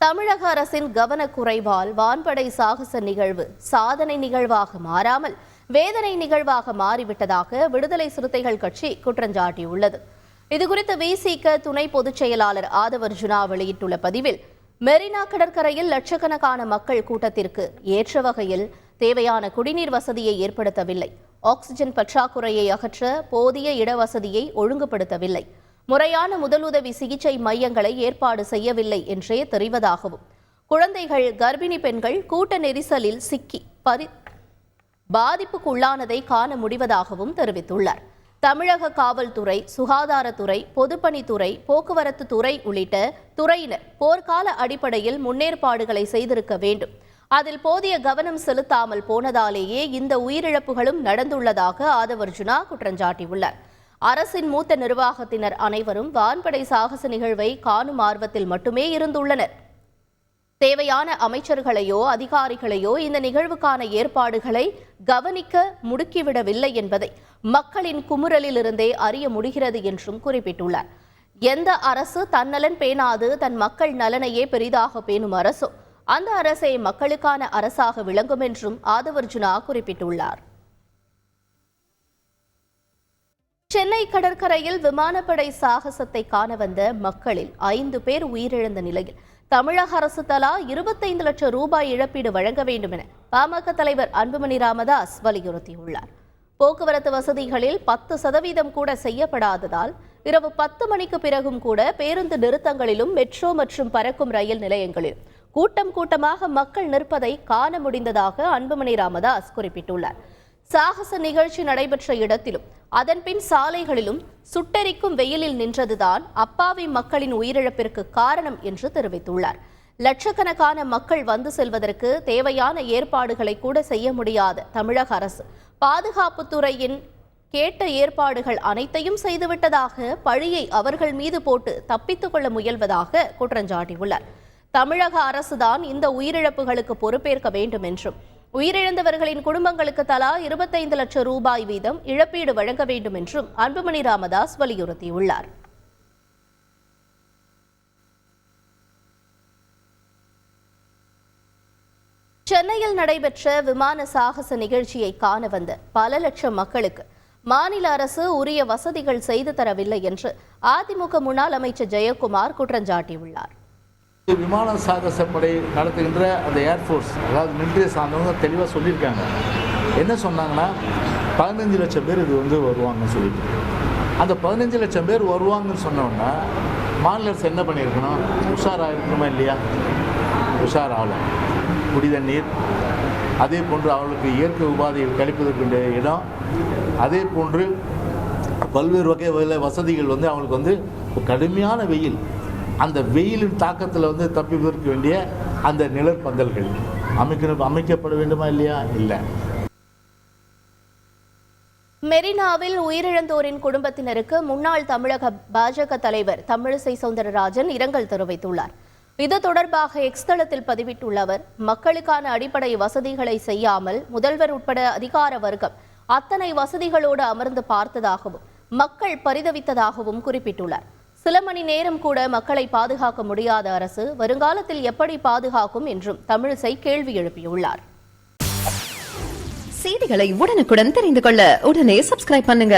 தமிழக அரசின் கவனக்குறைவால் வான்படை சாகச நிகழ்வு சாதனை நிகழ்வாக மாறாமல் வேதனை நிகழ்வாக மாறிவிட்டதாக விடுதலை சிறுத்தைகள் கட்சி குற்றஞ்சாட்டியுள்ளது இதுகுறித்து விசிக துணை பொதுச் செயலாளர் ஆதவர்ஜுனா வெளியிட்டுள்ள பதிவில் மெரினா கடற்கரையில் லட்சக்கணக்கான மக்கள் கூட்டத்திற்கு ஏற்ற வகையில் தேவையான குடிநீர் வசதியை ஏற்படுத்தவில்லை. ஆக்சிஜன் பற்றாக்குறையை அகற்ற போதிய இடவசதியை ஒழுங்குபடுத்தவில்லை. முறையான முதலுதவி சிகிச்சை மையங்களை ஏற்பாடு செய்யவில்லை என்றே தெரிவதாகவும் குழந்தைகள் கர்ப்பிணி பெண்கள் கூட்ட நெரிசலில் சிக்கி பரி பாதிப்புக்குள்ளானதை காண முடிவதாகவும் தெரிவித்துள்ளார். தமிழக காவல்துறை சுகாதாரத்துறை பொதுப்பணித்துறை போக்குவரத்து துறை உள்ளிட்ட துறையினர் போர்க்கால அடிப்படையில் முன்னேற்பாடுகளை செய்திருக்க வேண்டும். அதில் போதிய கவனம் செலுத்தாமல் போனதாலேயே இந்த உயிரிழப்புகளும் நடந்துள்ளதாக ஆதவர்ஜுனா குற்றஞ்சாட்டியுள்ளார். அரசின் மூத்த நிர்வாகத்தினர் அனைவரும் வான்படை சாகச நிகழ்வை காணும் ஆர்வத்தில் மட்டுமே இருந்துள்ளனர். தேவையான அமைச்சர்களையோ அதிகாரிகளையோ இந்த நிகழ்வுக்கான ஏற்பாடுகளை கவனிக்க முடுக்கிவிடவில்லை என்பதை மக்களின் குமுறலிலிருந்தே அறிய முடிகிறது என்றும் குறிப்பிட்டுள்ளார். எந்த அரசு தன்னலன் பேணாது தன் மக்கள் நலனையே பெரிதாக பேணும் அரசோ அந்த அரசே மக்களுக்கான அரசாக விளங்கும் என்றும் ஆதவர்ஜுனா குறிப்பிட்டுள்ளார். சென்னை கடற்கரையில் விமானப்படை சாகசத்தை காண வந்த மக்களில் ஐந்து பேர் உயிரிழந்த நிலையில் தமிழக அரசு தலா இருபத்தைந்து லட்சம் ரூபாய் இழப்பீடு வழங்க வேண்டும் என பாமக தலைவர் அன்புமணி ராமதாஸ் வலியுறுத்தியுள்ளார். போக்குவரத்து வசதிகளில் பத்து சதவீதம் கூட செய்யப்படாததால் இரவு பத்து மணிக்கு பிறகும் கூட பேருந்து நிறுத்தங்களிலும் மெட்ரோ மற்றும் பறக்கும் ரயில் நிலையங்களிலும் கூட்டம் கூட்டமாக மக்கள் நிற்பதை காண முடிந்ததாக அன்புமணி ராமதாஸ் குறிப்பிட்டுள்ளார். சாகச நிகழ்ச்சி நடைபெற்ற இடத்திலும் அதன்பின் சாலைகளிலும் சுட்டெரிக்கும் வெயிலில் நின்றதுதான் அப்பாவி மக்களின் உயிரிழப்பிற்கு காரணம் என்று தெரிவித்துள்ளார். லட்சக்கணக்கான மக்கள் வந்து செல்வதற்கு தேவையான ஏற்பாடுகளை கூட செய்ய முடியாத தமிழக அரசு. பாதுகாப்புத்துறையின் கேட்ட ஏற்பாடுகள் அனைத்தையும் செய்துவிட்டதாக பழியை அவர்கள் மீது போட்டு தப்பித்துக் கொள்ள முயல்வதாக குற்றஞ்சாட்டியுள்ளார். தமிழக அரசுதான் இந்த உயிரிழப்புகளுக்கு பொறுப்பேற்க வேண்டும் என்றும் உயிரிழந்தவர்களின் குடும்பங்களுக்கு தலா இருபத்தைந்து லட்சம் ரூபாய் வீதம் இழப்பீடு வழங்க வேண்டும் என்றும் அன்புமணி ராமதாஸ் வலியுறுத்தியுள்ளார். சென்னையில் நடைபெற்ற விமான சாகச நிகழ்ச்சியை காண வந்த பல லட்சம் மக்களுக்கு மாநில அரசு உரிய வசதிகள் செய்து தரவில்லை என்று அதிமுக முன்னாள் அமைச்சர் ஜெயக்குமார் குற்றஞ்சாட்டியுள்ளார் விமான சாகச படை நடத்துகின்ற அந்த ஏர்ஃபோர்ஸ் அதாவது மிலிட்ரியை சார்ந்தவங்க தெளிவாக சொல்லியிருக்காங்க. என்ன சொன்னாங்கன்னா பதினஞ்சு லட்சம் பேர் இது வந்து வருவாங்கன்னு சொல்லிட்டு. அந்த பதினஞ்சு லட்சம் பேர் வருவாங்கன்னு சொன்னோன்னா மாநில அரசு என்ன பண்ணியிருக்கணும்? உஷாராக இருக்கணுமா இல்லையா? உஷார் குடி தண்ணீர் அதே போன்று அவர்களுக்கு இயற்கை உபாதைகள் கழிப்பதற்கு இடம் அதே போன்று பல்வேறு வகை வகையில் வசதிகள் வந்து அவங்களுக்கு வந்து கடுமையான வெயில் அந்த வெயிலின் தாக்கத்தில் வந்து தப்பிப்பதற்கு வேண்டிய அந்த நிழற்பந்தல்கள். அமைக்க அமைக்கப்பட வேண்டுமா இல்லையா? இல்லை. மெரினாவில் உயிரிழந்தோரின் குடும்பத்தினருக்கு முன்னாள் தமிழக பாஜக தலைவர் தமிழிசை சவுந்தரராஜன் இரங்கல் தெரிவித்துள்ளார். இது தொடர்பாக எக்ஸ் தளத்தில் பதிவிட்டுள்ள அவர் மக்களுக்கான அடிப்படை வசதிகளை செய்யாமல் முதல்வர் உட்பட அதிகார வர்க்கம் அத்தனை வசதிகளோடு அமர்ந்து பார்த்ததாகவும் மக்கள் பரிதவித்ததாகவும் குறிப்பிட்டுள்ளார். சில மணி நேரம் கூட மக்களை பாதுகாக்க முடியாத அரசு வருங்காலத்தில் எப்படி பாதுகாக்கும் என்றும் தமிழிசை கேள்வி எழுப்பியுள்ளார். செய்திகளை உடனுக்குடன் தெரிந்து கொள்ள உடனே சப்ஸ்கிரைப் பண்ணுங்க.